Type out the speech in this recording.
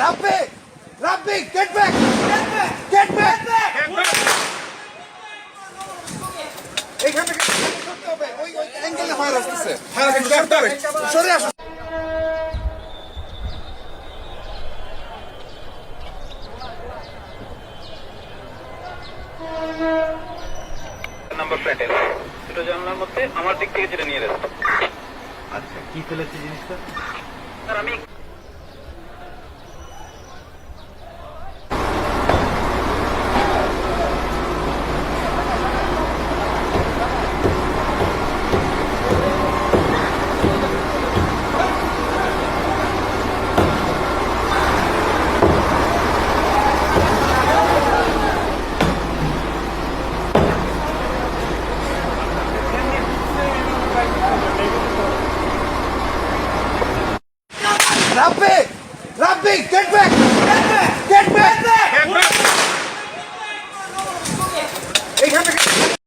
Rabbi Rabbi get back get back এইখান থেকে করতে হবে। ওই ওই অ্যাঙ্গেলে ফায়ার আসতেছে। ফায়ার করতে সরে আসো। নাম্বার প্লেটের দুটো জানলার মধ্যে আমার দিক থেকে যেটা নিয়ে যাচ্ছে। আচ্ছা কি ফেলেছে জিনিসটা? স্যার আমি রাব্বি back! Get back! Get back! এইখান থেকে